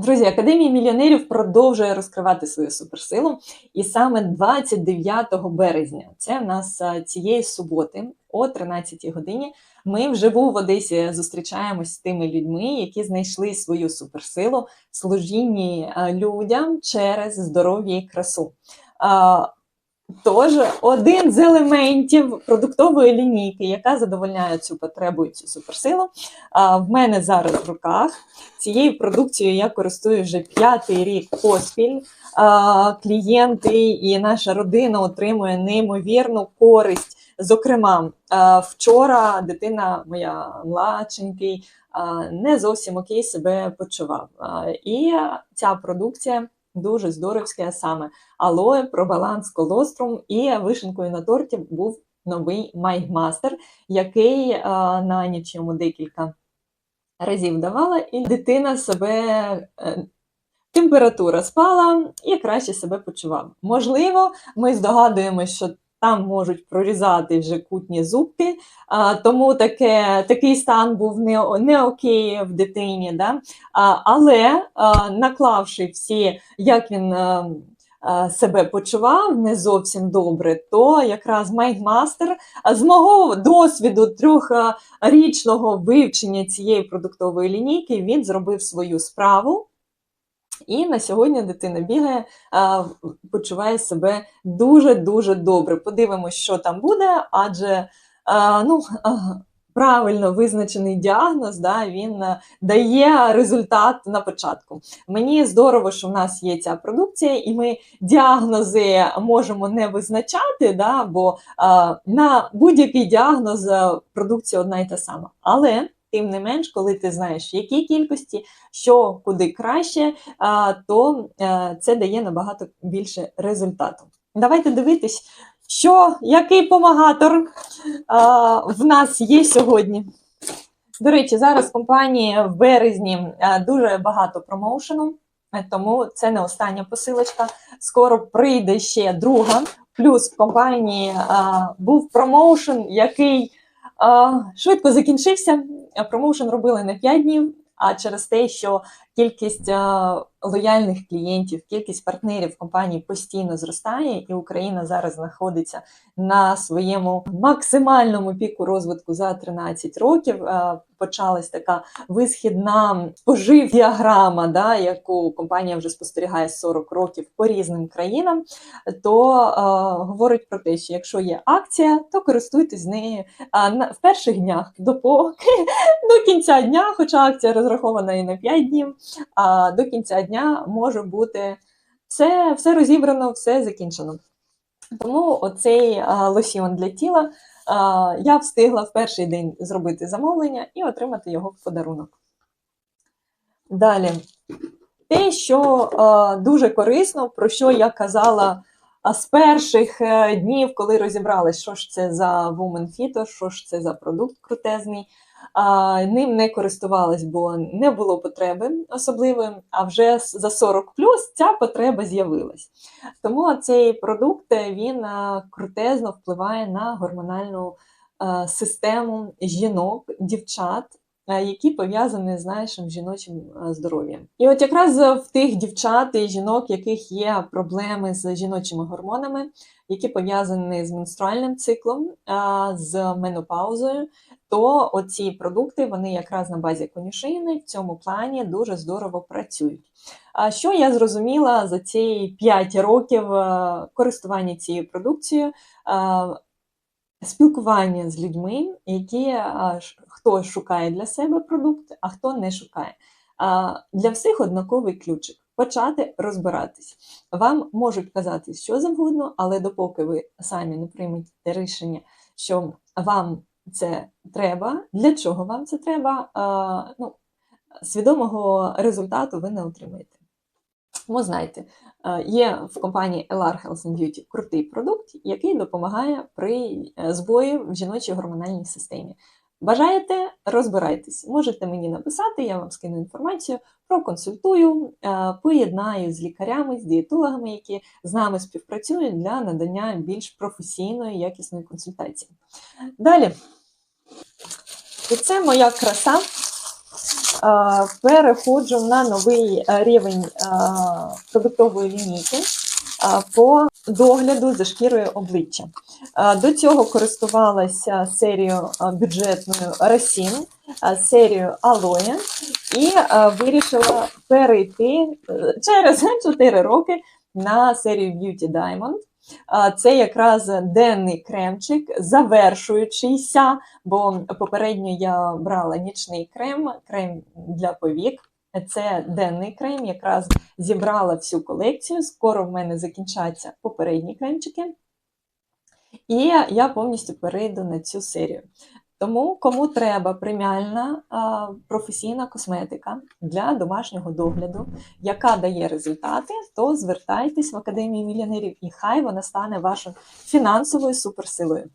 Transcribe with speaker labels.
Speaker 1: Друзі, Академія мільйонерів продовжує розкривати свою суперсилу. І саме 29 березня, це в нас цієї суботи, о 13-й годині, ми вживу в Одесі зустрічаємось з тими людьми, які знайшли свою суперсилу служінні людям через здоров'я і красу. Тож, один з елементів продуктової лінійки, яка задовольняє цю потребу і цю суперсилу, в мене зараз в руках. Цією продукцією я користую вже п'ятий рік поспіль. Клієнти і наша родина отримує неймовірну користь. Зокрема, вчора дитина моя младшенький не зовсім окей себе почував. І ця продукція дуже здоровське саме алоє, пробаланс колострум і вишенкою на торті був новий майгмастер, який а, на ніч йому декілька разів давала, і дитина себе. е, Температура спала і краще себе почував. Можливо, ми здогадуємося, що там можуть прорізати вже кутні зубки, а, тому таке, такий стан був не, не окей в дитині. Да? А, але а, наклавши всі, як він а, себе почував не зовсім добре, то якраз Майндмастер з мого досвіду трьохрічного вивчення цієї продуктової лінійки він зробив свою справу. І на сьогодні дитина бігає, почуває себе дуже-дуже добре. Подивимось, що там буде, адже ну, правильно визначений діагноз, да, він дає результат на початку. Мені здорово, що в нас є ця продукція, і ми діагнози можемо не визначати, да, бо на будь-який діагноз продукція одна і та сама. Але тим не менш, коли ти знаєш, в якій кількості, що куди краще, то е, це дає набагато більше результату. Давайте дивитись, що який помагатор в нас є сьогодні. До речі, зараз компанії в березні е, дуже багато промоушену, е, тому це не остання посилочка. Скоро прийде ще друга. Плюс в компанії а, був промоушен, який швидко закінчився. Промоушен робили не 5 днів, а через те, що кількість лояльних клієнтів, кількість партнерів компанії постійно зростає, і Україна зараз знаходиться на своєму максимальному піку розвитку за 13 років. Е, Почалась така висхідна спожив діаграма, да, яку компанія вже спостерігає 40 років по різним країнам. То е, говорить про те, що якщо є акція, то користуйтесь нею а, на, в перших днях допоки до кінця дня, хоча акція розрахована і на 5 днів, а до кінця дня може бути все, все розібрано, все закінчено. Тому оцей лосьйон для тіла я встигла в перший день зробити замовлення і отримати його в подарунок. Далі, те, що дуже корисно, про що я казала з перших е, днів, коли розібралась, що ж це за Woman Fito, що ж це за продукт крутезний. А, ним не користувалась, бо не було потреби особливої, а вже за 40 плюс ця потреба з'явилась. Тому цей продукт він крутезно впливає на гормональну систему жінок, дівчат, які пов'язані з нашим жіночим е, здоров'ям. І от якраз е, в тих дівчат і жінок, яких є проблеми з жіночими гормонами, які пов'язані з менструальним циклом, е, з менопаузою, то оці продукти вони якраз на базі конюшини в цьому плані дуже здорово працюють. А що я зрозуміла за ці 5 років е, користування цією продукцією? Спілкування з людьми, які хто шукає для себе продукт, а хто не шукає. Для всіх однаковий ключик. Почати розбиратись. Вам можуть казати що завгодно, але допоки ви самі не приймете рішення, що вам це треба, для чого вам це треба, ну, свідомого результату ви не отримаєте. Тому знайте, е, є в компанії LR Health and Beauty крутий продукт, який допомагає при е, збої в жіночій гормональній системі. Бажаєте, розбирайтесь. Можете мені написати, я вам скину інформацію, проконсультую, е, поєднаю з лікарями, з дієтологами, які з нами співпрацюють для надання більш професійної, якісної консультації. Далі. І це моя краса. А, переходжу на новий рівень продуктової лінійки по догляду за шкірою обличчя. До цього користувалася серією бюджетною Росін, серією Алоє і вирішила перейти е, через 4 роки на серію Beauty Diamond. Це якраз денний кремчик, завершуючийся, бо попередньо я брала нічний крем, крем для повік. Це денний крем, якраз зібрала всю колекцію. Скоро в мене закінчаться попередні кремчики. І я повністю перейду на цю серію. Тому, кому треба преміальна а, професійна косметика для домашнього догляду, яка дає результати, то звертайтесь в Академію мільйонерів, і хай вона стане вашою фінансовою суперсилою.